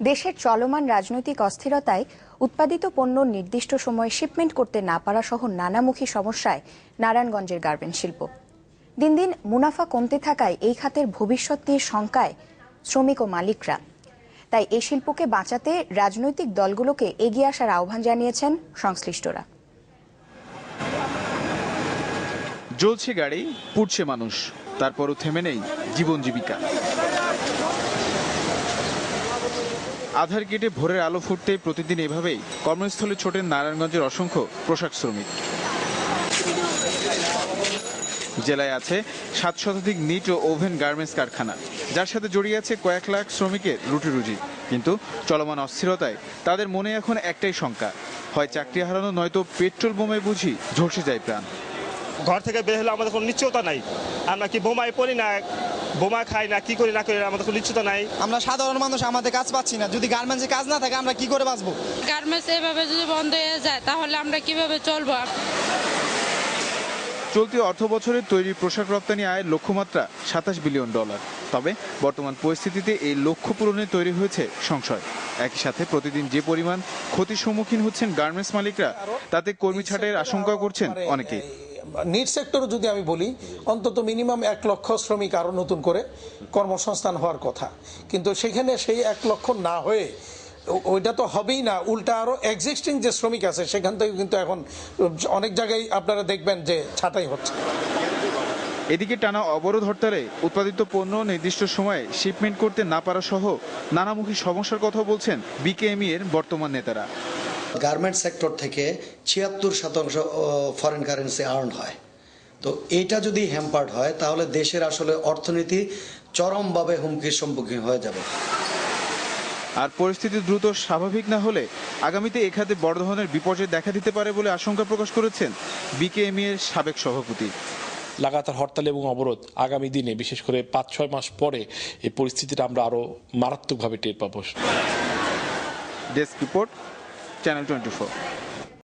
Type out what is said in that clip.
দেশের চলমান রাজনৈতিক অস্থিরতায় উৎপাদিত পণ্য নির্দিষ্ট সময়ে শিপমেন্ট করতে না পারা সহ নানামুখী সমস্যায় নারায়ণগঞ্জের গার্মেন্ট শিল্প। দিন দিন মুনাফা কমতে থাকায় এই খাতের ভবিষ্যৎ নিয়ে শঙ্কায় শ্রমিক ও মালিকরা। তাই এই শিল্পকে বাঁচাতে রাজনৈতিক দলগুলোকে এগিয়ে আসার আহ্বান জানিয়েছেন সংশ্লিষ্টরা। জ্বলছে গাড়ি, পুড়ছে মানুষ, তারপরও থেমে নেই জীবন জীবিকা। আধার কেটে ভোরের আলো ফুটতে প্রতিদিন এভাবেই কর্মস্থলে ছোটেন নারায়ণগঞ্জের অসংখ্য পোশাক শ্রমিক। জেলায় আছে সাত শতাধিক নিট ও ওভেন গার্মেন্টস কারখানা, যার সাথে জড়িয়ে আছে কয়েক লাখ শ্রমিকের রুটি রুজি কিন্তু চলমান অস্থিরতায় তাদের মনে এখন একটাই শঙ্কা, হয় চাকরি হারানো নয়তো পেট্রোল বোমায় বুঝি ঝলসে যায় প্রাণ। ঘর থেকে বের হলে আমাদের কোনো নিশ্চয়তা নাই। আমরা কি বোমায় পড়ি না বোমা খাই না কি করি না করি আমাদের কোনো নিশ্চয়তা নাই। আমরা সাধারণ মানুষ আমাদের কাজ পাচ্ছি না। যদি গার্মেন্টসে কাজ না থাকে আমরা কি করে বাঁচবো? গার্মেন্টস এভাবে যদি বন্ধ হয়ে যায় তাহলে আমরা কীভাবে চলবো? চলতি অর্থ বছরের তৈরি পোশাক রপ্তানি আয়ের লক্ষ্যমাত্রা সাতাশ বিলিয়ন ডলার। তবে বর্তমান পরিস্থিতিতে এই লক্ষ্য পূরণে তৈরি হয়েছে সংশয়। একই সাথে প্রতিদিন যে পরিমাণ ক্ষতির সম্মুখীন হচ্ছেন গার্মেন্টস মালিকরা তাতে কর্মী ছাঁটাইয়ের আশঙ্কা করছেন অনেকে নিট সেক্টরও যদি আমি বলি, অন্তত মিনিমাম এক লক্ষ শ্রমিক আরও নতুন করে কর্মসংস্থান হওয়ার কথা। কিন্তু সেখানে সেই এক লক্ষ না হয়ে, ওইটা তো হবেই না, উল্টা আরও এক্সিস্টিং যে শ্রমিক আছে, সেখান থেকে কিন্তু এখন অনেক জায়গায় আপনারা দেখবেন যে ছাঁটাই হচ্ছে। এদিকে টানা অবরোধ হরতালে উৎপাদিত পণ্য নির্দিষ্ট সময়ে শিপমেন্ট করতে না পারা সহ নানামুখী সমস্যার কথা বলছেন বিকেএমই এর বর্তমান নেতারা। গার্মেন্ট সেক্টর থেকে ছিয়াত্তর শতাংশ ফরেন কারেন্সি আর্ন হয়। তো এটা যদি হ্যাম্পার্ড হয় তাহলে দেশের আসলে অর্থনীতি চরমভাবে হুমকির সম্মুখীন হয়ে যাবে। আর পরিস্থিতি দ্রুত স্বাভাবিক না হলে আগামীতে এ খাতে বড় ধরনের বিপর্যয় দেখা দিতে পারে বলে আশঙ্কা প্রকাশ করেছেন বিকেএমই এর সাবেক সভাপতি। লাগাতার হরতাল এবং অবরোধ আগামী দিনে বিশেষ করে পাঁচ ছয় মাস পরে এই পরিস্থিতিটা আমরা আরও মারাত্মকভাবে টের পাবো। Desk report. Channel 24.